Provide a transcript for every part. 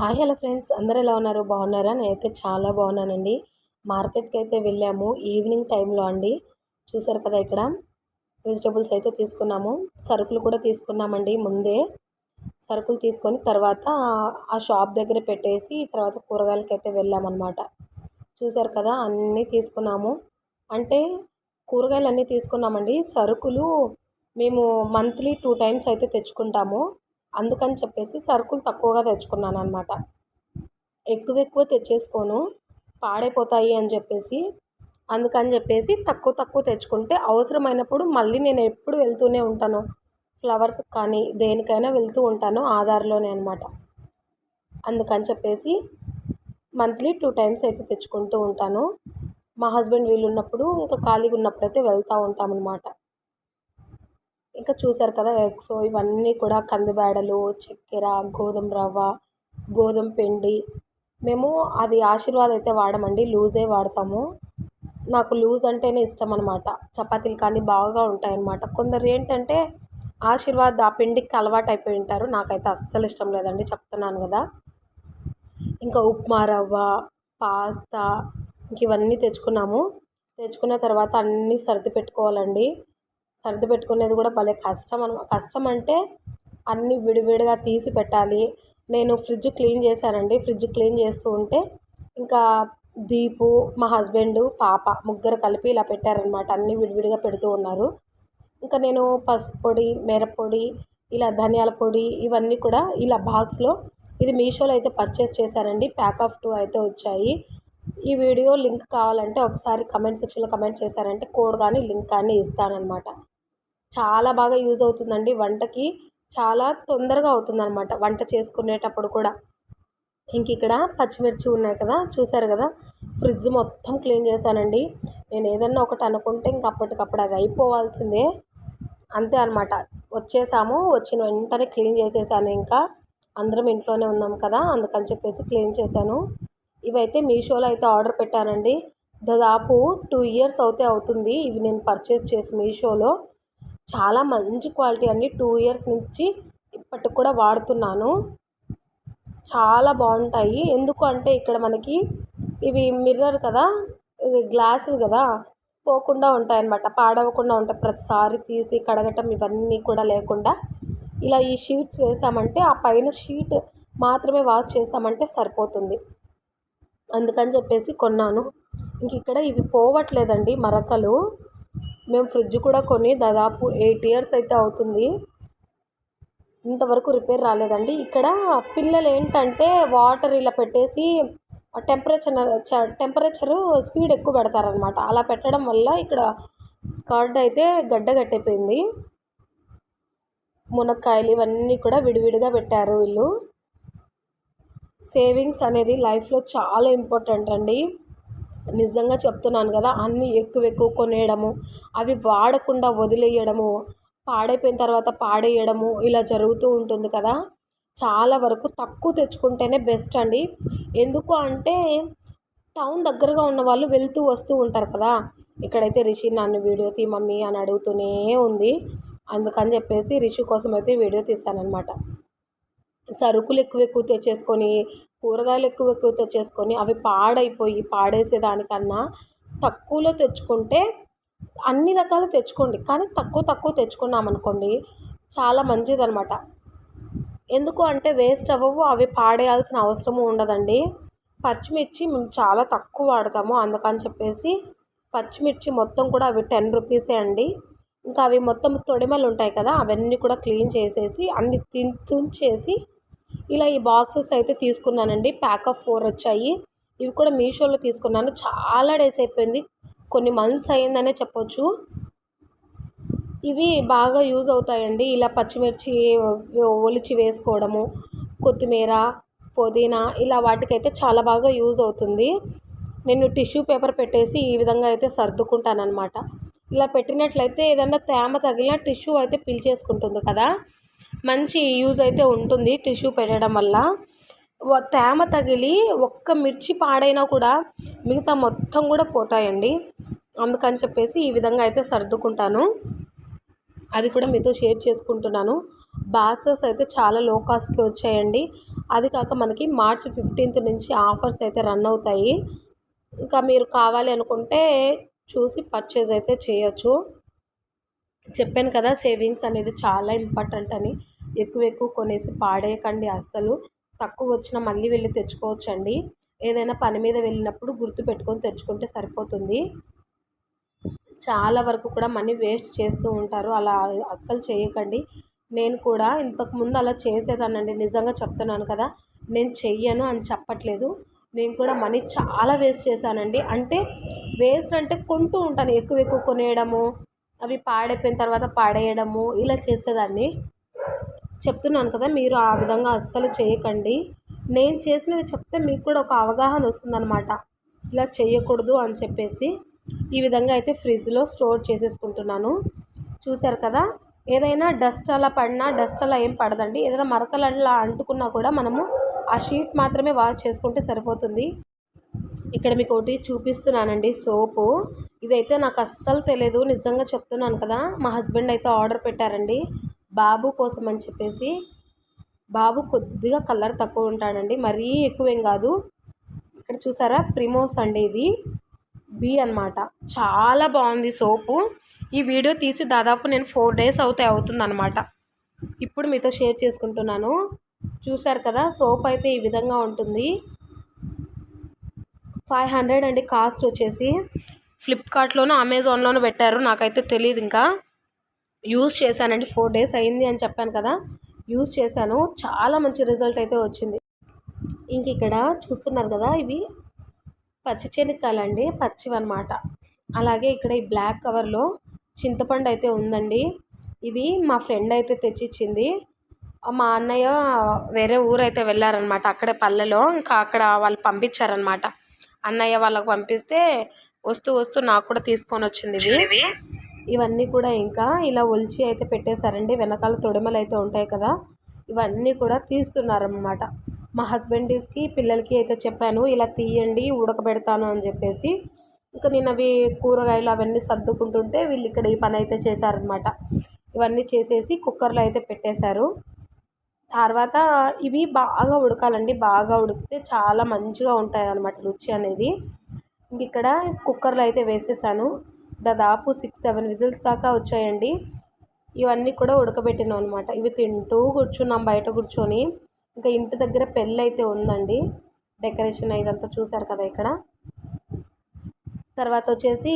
Hi hello friends. అందరు ఎలా ఉన్నారు? బాగున్నారా? నేనైతే చాలా బాగున్నానండి. మార్కెట్కి అయితే వెళ్ళాము. ఈవినింగ్ టైంలో అండి. చూసారు కదా ఇక్కడ. వెజిటబుల్స్ అయితే తీసుకున్నాము. సరుకులు కూడా తీసుకున్నామండి ముందే. సరుకులు తీసుకొని తర్వాత ఆ షాప్ దగ్గర పెట్టేసి తర్వాత కూరగాయలకి అయితే వెళ్ళామన్నమాట. చూసారు కదా అన్నీ తీసుకున్నాము. అంటే కూరగాయలు అన్నీ తీసుకున్నామండి. సరుకులు మేము మంత్లీ టూ టైమ్స్ అయితే తెచ్చుకుంటాము. అందుకని చెప్పేసి సరుకులు తక్కువగా తెచ్చుకున్నాను అనమాట ఎక్కువ ఎక్కువ తెచ్చేసుకోను పాడైపోతాయి అని చెప్పేసి అందుకని చెప్పేసి తక్కువ తక్కువ తెచ్చుకుంటే అవసరమైనప్పుడు మళ్ళీ నేను ఎప్పుడు వెళ్తూనే ఉంటాను. ఫ్లవర్స్ కానీ దేనికైనా వెళ్తూ ఉంటాను ఆధార్లోనే అనమాట అందుకని చెప్పేసి మంత్లీ టూ టైమ్స్ అయితే తెచ్చుకుంటూ ఉంటాను. మా హస్బెండ్ వీళ్ళు ఉన్నప్పుడు ఇంకా ఖాళీగా ఉన్నప్పుడు అయితే వెళ్తూ ఉంటాం అనమాట ఇంకా చూసారు కదా ఎగ్స్. ఇవన్నీ కూడా కందిబేడలు చక్కెర గోధుమ రవ్వ గోధుమ పిండి. మేము అది ఆశీర్వాద్ అయితే వాడమండి. లూజే వాడతాము. నాకు లూజ్ అంటేనే ఇష్టం అనమాట చపాతీలు కానీ బాగా ఉంటాయన్నమాట. కొందరు ఏంటంటే ఆశీర్వాద్ ఆ పిండికి అలవాటు అయిపోయి ఉంటారు. నాకైతే అస్సలు ఇష్టం లేదండి. చెప్తున్నాను కదా. ఇంకా ఉప్మా రవ్వ పాస్తా ఇంక ఇవన్నీ తెచ్చుకున్నాము. తెచ్చుకున్న తర్వాత అన్నీ సర్ది పెట్టుకోవాలండి. సర్ది పెట్టుకునేది కూడా భలే కష్టం అనమాట కష్టం అంటే అన్నీ విడివిడిగా తీసి పెట్టాలి. నేను ఫ్రిడ్జ్ క్లీన్ చేశానండి. ఫ్రిడ్జ్ క్లీన్ చేస్తూ ఉంటే ఇంకా దీపు మా హస్బెండ్ పాప ముగ్గురు కలిపి ఇలా పెట్టారనమాట అన్నీ విడివిడిగా పెడుతూ ఉన్నారు. ఇంకా నేను పసుపు పొడి మిరప్పొడి ఇలా ధనియాల పొడి ఇవన్నీ కూడా ఇలా బాక్స్లో ఇది మీషోలో అయితే పర్చేస్ చేశానండి. ప్యాక్ ఆఫ్ టూ అయితే వచ్చాయి. ఈ వీడియో లింక్ కావాలంటే ఒకసారి కమెంట్ సెక్షన్లో కమెంట్ చేశారంటే కోడ్ కానీ లింక్ కానీ ఇస్తానన్నమాట. చాలా బాగా యూజ్ అవుతుందండి వంటకి. చాలా తొందరగా అవుతుందన్నమాట వంట చేసుకునేటప్పుడు కూడా. ఇంక ఇక్కడ పచ్చిమిర్చి ఉన్నాయి కదా చూసారు కదా? ఫ్రిడ్జ్ మొత్తం క్లీన్ చేశానండి. నేను ఏదన్నా ఒకటి అనుకుంటే ఇంక అప్పటికప్పుడు అది అయిపోవాల్సిందే. అంతే అనమాట వచ్చేసాము వచ్చిన వెంటనే క్లీన్ చేసేసాను ఇంకా. అందరం ఇంట్లోనే ఉన్నాం కదా అందుకని చెప్పేసి క్లీన్ చేశాను. ఇవైతే మీషోలో అయితే ఆర్డర్ పెట్టానండి. దాదాపు టూ ఇయర్స్ అవుతే అవుతుంది ఇవి నేను పర్చేస్ చేసి మీషోలో. చాలా మంచి క్వాలిటీ అండి. టూ ఇయర్స్ నుంచి ఇప్పటికి కూడా వాడుతున్నాను. చాలా బాగుంటాయి. ఎందుకు అంటే ఇక్కడ మనకి ఇవి మిర్రర్ కదా ఇవి గ్లాసులు కదా పోకుండా ఉంటాయి అన్నమాట పాడవకుండా ఉంటాయి. ప్రతిసారి తీసి కడగటం ఇవన్నీ కూడా లేకుండా. ఇలా ఈ షీట్స్ వేసామంటే ఆ పైన షీట్ మాత్రమే వాష్ చేసామంటే సరిపోతుంది. అందుకని చెప్పేసి కొన్నాను. ఇంక ఇక్కడ ఇవి పోవట్లేదండి మరకలు. మేము ఫ్రిడ్జ్ కూడా కొని దాదాపు ఎయిట్ ఇయర్స్ అయితే అవుతుంది. ఇంతవరకు రిపేర్ రాలేదండి. ఇక్కడ పిల్లలు ఏంటంటే వాటర్ ఇలా పెట్టేసి టెంపరేచర్ టెంపరేచరు స్పీడ్ ఎక్కువ పెడతారనమాట అలా పెట్టడం వల్ల ఇక్కడ కార్డ్ అయితే గడ్డ కట్టిపోయింది. మునక్కాయలు ఇవన్నీ కూడా విడివిడిగా పెట్టారు వీళ్ళు. సేవింగ్స్ అనేది లైఫ్లో చాలా ఇంపార్టెంట్ అండి. నిజంగా చెప్తున్నాను కదా అన్నీ ఎక్కువ ఎక్కువ కొనేయడము అవి వాడకుండా వదిలేయడము పాడైపోయిన తర్వాత పాడేయడము ఇలా జరుగుతూ ఉంటుంది కదా. చాలా వరకు తక్కువ తెచ్చుకుంటేనే బెస్ట్ అండి. ఎందుకు అంటే టౌన్ దగ్గరగా ఉన్న వాళ్ళు వెళ్తూ వస్తూ ఉంటారు కదా. ఇక్కడైతే రిషి నన్ను వీడియో తీ మమ్మీ అని అడుగుతూనే ఉంది. అందుకని చెప్పేసి రిషి కోసం అయితే వీడియో తీశానమాట సరుకులు ఎక్కువ ఎక్కువ తెచ్చేసుకొని కూరగాయలు ఎక్కువ ఎక్కువ తెచ్చేసుకొని అవి పాడైపోయి పాడేసేదానికన్నా తక్కువలో తెచ్చుకుంటే అన్ని రకాలు తెచ్చుకోండి. కానీ తక్కువ తక్కువ తెచ్చుకున్నాం అనుకోండి చాలా మంచిది అనమాట ఎందుకు అంటే వేస్ట్ అవ్వవు అవి పాడేయాల్సిన అవసరము ఉండదండి. పచ్చిమిర్చి మేము చాలా తక్కువ వాడతాము. అందుకని చెప్పేసి పచ్చిమిర్చి మొత్తం కూడా అవి టెన్ రూపీసే అండి. ఇంకా అవి మొత్తం తొడిమలు ఉంటాయి కదా అవన్నీ కూడా క్లీన్ చేసేసి అన్ని తుంచేసి ఇలా ఈ బాక్సెస్ అయితే తీసుకున్నానండి. ప్యాక్ ఆఫ్ ఫోర్ వచ్చాయి. ఇవి కూడా మీషోలో తీసుకున్నాను. చాలా డేస్ అయిపోయింది. కొన్ని మంత్స్ అయిందనే చెప్పొచ్చు. ఇవి బాగా యూజ్ అవుతాయండి. ఇలా పచ్చిమిర్చి ఒలిచి వేసుకోవడము కొత్తిమీర పుదీనా ఇలా వాటికైతే చాలా బాగా యూజ్ అవుతుంది. నేను టిష్యూ పేపర్ పెట్టేసి ఈ విధంగా అయితే సర్దుకుంటాను అనమాట ఇలా పెట్టినట్లయితే ఏదన్నా తేమ తగిలిన టిష్యూ అయితే పిలిచేసుకుంటుంది కదా. మంచి యూజ్ అయితే ఉంటుంది టిష్యూ పెట్టడం వల్ల. తేమ తగిలి ఒక్క మిర్చి పాడైనా కూడా మిగతా మొత్తం కూడా పోతాయండి. అందుకని చెప్పేసి ఈ విధంగా అయితే సర్దుకుంటాను. అది కూడా మీతో షేర్ చేసుకుంటున్నాను. బాక్సెస్ అయితే చాలా లో కాస్ట్కి వచ్చాయండి. అది కాక మనకి మార్చ్ ఫిఫ్టీన్త్ నుంచి ఆఫర్స్ అయితే రన్ అవుతాయి. ఇంకా మీరు కావాలి అనుకుంటే చూసి పర్చేజ్ అయితే చేయొచ్చు. చెప్పాను కదా సేవింగ్స్ అనేది చాలా ఇంపార్టెంట్ అని. ఎక్కువ ఎక్కువ కొనేసి పాడేయకండి అస్సలు. తక్కువ వచ్చినా మళ్ళీ వెళ్ళి తెచ్చుకోవచ్చండి. ఏదైనా పని మీద వెళ్ళినప్పుడు గుర్తు పెట్టుకొని తెచ్చుకుంటే సరిపోతుంది. చాలా వరకు కూడా మనీ వేస్ట్ చేస్తూ ఉంటారు. అలా అస్సలు చేయకండి. నేను కూడా ఇంతకుముందు అలా చేసేదానండి నిజంగా చెప్తున్నాను కదా నేను చెయ్యను అని చెప్పట్లేదు. నేను కూడా మనీ చాలా వేస్ట్ చేశానండి. అంటే వేస్ట్ అంటే కొంటూ ఉంటాను. ఎక్కువ ఎక్కువ కొనేయడము అవి పాడైపోయిన తర్వాత పాడేయడము ఇలా చేసేదాన్ని. చెప్తున్నాను కదా మీరు ఆ విధంగా అస్సలు చేయకండి. నేను చేసినవి చెప్తే మీకు కూడా ఒక అవగాహన వస్తుందన్నమాట. ఇలా చేయకూడదు అని చెప్పేసి ఈ విధంగా అయితే ఫ్రిడ్జ్లో స్టోర్ చేసేసుకుంటున్నాను. చూసారు కదా? ఏదైనా డస్ట్ అలా పడినా డస్ట్ అలా ఏం పడదండి. ఏదైనా మరకలు అలా అంటుకున్నా కూడా మనము ఆ షీట్ మాత్రమే వాష్ చేసుకుంటే సరిపోతుంది. ఇక్కడ మీకు ఒకటి చూపిస్తున్నానండి సోపు. ఇదైతే నాకు అస్సలు తెలియదు నిజంగా చెప్తున్నాను కదా మా హస్బెండ్ అయితే ఆర్డర్ పెట్టారండి. బాబు కోసం అని చెప్పేసి. బాబు కొద్దిగా కలర్ తక్కువ ఉంటాడండి. మరీ ఎక్కువేం కాదు. ఇక్కడ చూసారా? ప్రిమోస్ అండి ఇది. బి అనమాట చాలా బాగుంది సోపు. ఈ వీడియో తీసి దాదాపు నేను ఫోర్ డేస్ అవుతే అవుతుందన్నమాట. ఇప్పుడు మీతో షేర్ చేసుకుంటున్నాను. చూసారు కదా సోప్ అయితే ఈ విధంగా ఉంటుంది. ఫైవ్ హండ్రెడ్ అండి కాస్ట్ వచ్చేసి. ఫ్లిప్కార్ట్లోనూ అమెజాన్లోనూ పెట్టారు. నాకైతే తెలియదు ఇంకా. యూస్ చేశానండి. ఫోర్ డేస్ అయింది అని చెప్పాను కదా. యూస్ చేశాను. చాలా మంచి రిజల్ట్ అయితే వచ్చింది. ఇంక ఇక్కడ చూస్తున్నారు కదా ఇవి పచ్చి చెనిక్కాయలు అండి పచ్చివి అనమాట అలాగే ఇక్కడ ఈ బ్లాక్ కవర్లో చింతపండు అయితే ఉందండి. ఇది మా ఫ్రెండ్ అయితే తెచ్చిచ్చింది. మా అన్నయ్య వేరే ఊరు అయితే వెళ్ళారనమాట అక్కడే పల్లెలో. ఇంకా అక్కడ వాళ్ళు పంపించారనమాట అన్నయ్య వాళ్ళకు పంపిస్తే వస్తూ వస్తూ నాకు కూడా తీసుకొని వచ్చింది ఇవి. ఇవన్నీ కూడా ఇంకా ఇలా ఒలిచి అయితే పెట్టేశారండి. వెనకాల తొడిమలు అయితే ఉంటాయి కదా. ఇవన్నీ కూడా తీస్తున్నారనమాట మా హస్బెండ్కి పిల్లలకి అయితే చెప్పాను ఇలా తీయండి ఉడకబెడతాను అని చెప్పేసి. ఇంకా నేను అవి కూరగాయలు అవన్నీ సర్దుకుంటుంటే వీళ్ళు ఇక్కడ ఈ పని అయితే చేశారనమాట ఇవన్నీ చేసేసి కుక్కర్లో అయితే పెట్టేశారు. తర్వాత ఇవి బాగా ఉడకాలండి. బాగా ఉడికితే చాలా మంచిగా ఉంటాయి అన్నమాట రుచి అనేది. ఇక్కడ కుక్కర్లో అయితే వేసేసాను. దాదాపు సిక్స్ సెవెన్ విజిల్స్ దాకా వచ్చాయండి. ఇవన్నీ కూడా ఉడకబెట్టినాం అనమాట ఇవి తింటూ కూర్చున్నాం బయట కూర్చొని. ఇంకా ఇంటి దగ్గర పెళ్ళి అయితే ఉందండి. డెకరేషన్ ఇదంతా చూసారు కదా ఇక్కడ. తర్వాత వచ్చేసి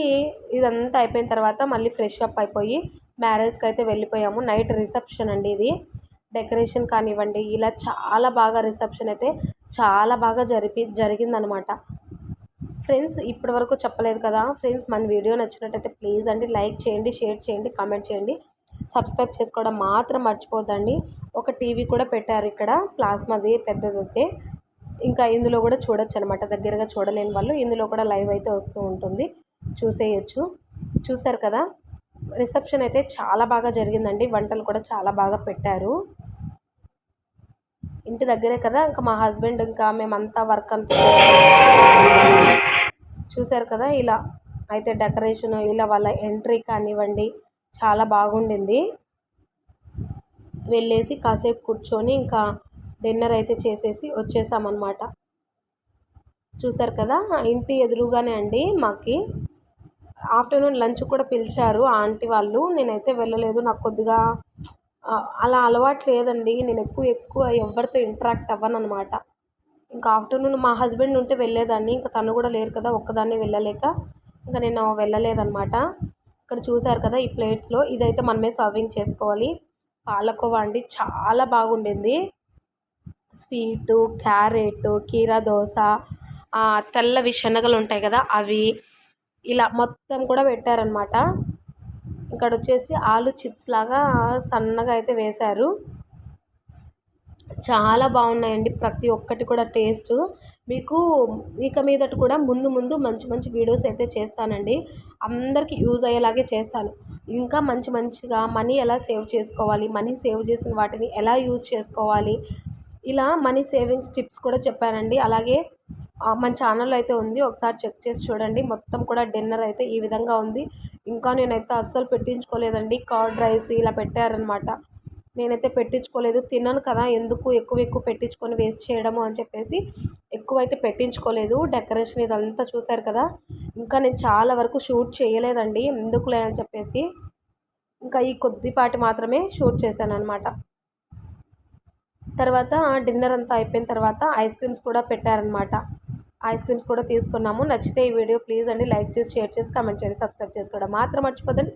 ఇదంతా అయిపోయిన తర్వాత మళ్ళీ ఫ్రెష్ అప్ అయిపోయి మ్యారేజ్కి అయితే వెళ్ళిపోయాము. నైట్ రిసెప్షన్ అండి ఇది. డెకరేషన్ కానివ్వండి ఇలా చాలా బాగా రిసెప్షన్ అయితే చాలా బాగా జరిపి జరిగిందనమాట ఫ్రెండ్స్ ఇప్పటి వరకు చెప్పలేదు కదా. ఫ్రెండ్స్ మన వీడియో నచ్చినట్టయితే ప్లీజ్ అండి లైక్ చేయండి షేర్ చేయండి కామెంట్ చేయండి. సబ్స్క్రైబ్ చేసుకోవడం మాత్రం మర్చిపోద్దండి. ఒక టీవీ కూడా పెట్టారు ఇక్కడ ప్లాస్మాది పెద్దదైతే. ఇంకా ఇందులో కూడా చూడొచ్చు అనమాట దగ్గరగా చూడలేని వాళ్ళు. ఇందులో కూడా లైవ్ అయితే వస్తూ ఉంటుంది. చూసేయచ్చు. చూసారు కదా? రిసెప్షన్ అయితే చాలా బాగా జరిగిందండి. వంటలు కూడా చాలా బాగా పెట్టారు. ఇంటి దగ్గరే కదా? ఇంకా మా హస్బెండ్ ఇంకా మేమంతా వర్క్ అంతా చూశారు కదా ఇలా. అయితే డెకరేషన్ ఇలా వాళ్ళ ఎంట్రీ కానివ్వండి చాలా బాగుండింది. వెళ్ళేసి కాసేపు కూర్చొని ఇంకా డిన్నర్ అయితే చేసేసి వచ్చేసామన్నమాట. చూశారు కదా ఇంటి ఎదురుగానే అండి మాకి. ఆఫ్టర్నూన్ లంచ్ కూడా పిలిచారు ఆంటీ వాళ్ళు. నేనైతే వెళ్ళలేదు నాకు కొద్దిగా అలా అలవాటు లేదండి. నేను ఎక్కువ ఎక్కువ ఎవరితో ఇంటరాక్ట్ అవ్వను అనమాట ఇంకా ఆఫ్టర్నూన్ మా హస్బెండ్ ఉంటే వెళ్ళేదాన్ని. ఇంకా తను కూడా లేరు కదా ఒక్కదాన్ని వెళ్ళలేక ఇంకా నేను వెళ్ళలేదన్నమాట. ఇక్కడ చూశారు కదా ఈ ప్లేట్స్లో ఇదైతే మనమే సర్వింగ్ చేసుకోవాలి. పాలకోవా అండి చాలా బాగుండింది. స్వీటు క్యారెట్ కీరా దోశ తెల్లవి శనగలు ఉంటాయి కదా అవి. ఇలా మొత్తం కూడా పెట్టారనమాట ఇక్కడ వచ్చేసి ఆలు చిప్స్ లాగా సన్నగా అయితే వేశారు. చాలా బాగున్నాయండి. ప్రతి ఒక్కటి కూడా టేస్ట్. మీకు ఇక మీదట కూడా ముందు ముందు మంచి మంచి వీడియోస్ అయితే చేస్తానండి. అందరికీ యూజ్ అయ్యేలాగే చేస్తాను. ఇంకా మంచి మంచిగా మనీ ఎలా సేవ్ చేసుకోవాలి మనీ సేవ్ చేసిన వాటిని ఎలా యూజ్ చేసుకోవాలి ఇలా మనీ సేవింగ్స్ టిప్స్ కూడా చెప్పానండి. అలాగే మన ఛానల్లో అయితే ఉంది. ఒకసారి చెక్ చేసి చూడండి. మొత్తం కూడా డిన్నర్ అయితే ఈ విధంగా ఉంది. ఇంకా నేనైతే అస్సలు పెట్టించుకోలేదండి. కర్డ్ రైస్ ఇలా పెట్టారనమాట నేనైతే పెట్టించుకోలేదు. తిన్నాను కదా ఎందుకు ఎక్కువ ఎక్కువ పెట్టించుకొని వేస్ట్ చేయడము అని చెప్పేసి ఎక్కువ అయితే పెట్టించుకోలేదు. డెకరేషన్ ఇదంతా చూశారు కదా ఇంకా నేను చాలా వరకు షూట్ చేయలేదండి. ఎందుకులే అని చెప్పేసి ఇంకా ఈ కొద్దిపాటి మాత్రమే షూట్ చేశాను అనమాట తర్వాత డిన్నర్ అంతా అయిపోయిన తర్వాత ఐస్ క్రీమ్స్ కూడా పెట్టారనమాట ఐస్ క్రీమ్స్ కూడా తీసుకున్నాము. నచ్చితే ఈ వీడియో ప్లీజ్ అండి లైక్ చేసి షేర్ చేసి కామెంట్ చేయండి. సబ్స్క్రైబ్ చేసుకోవడం మాత్రం మర్చిపోదండి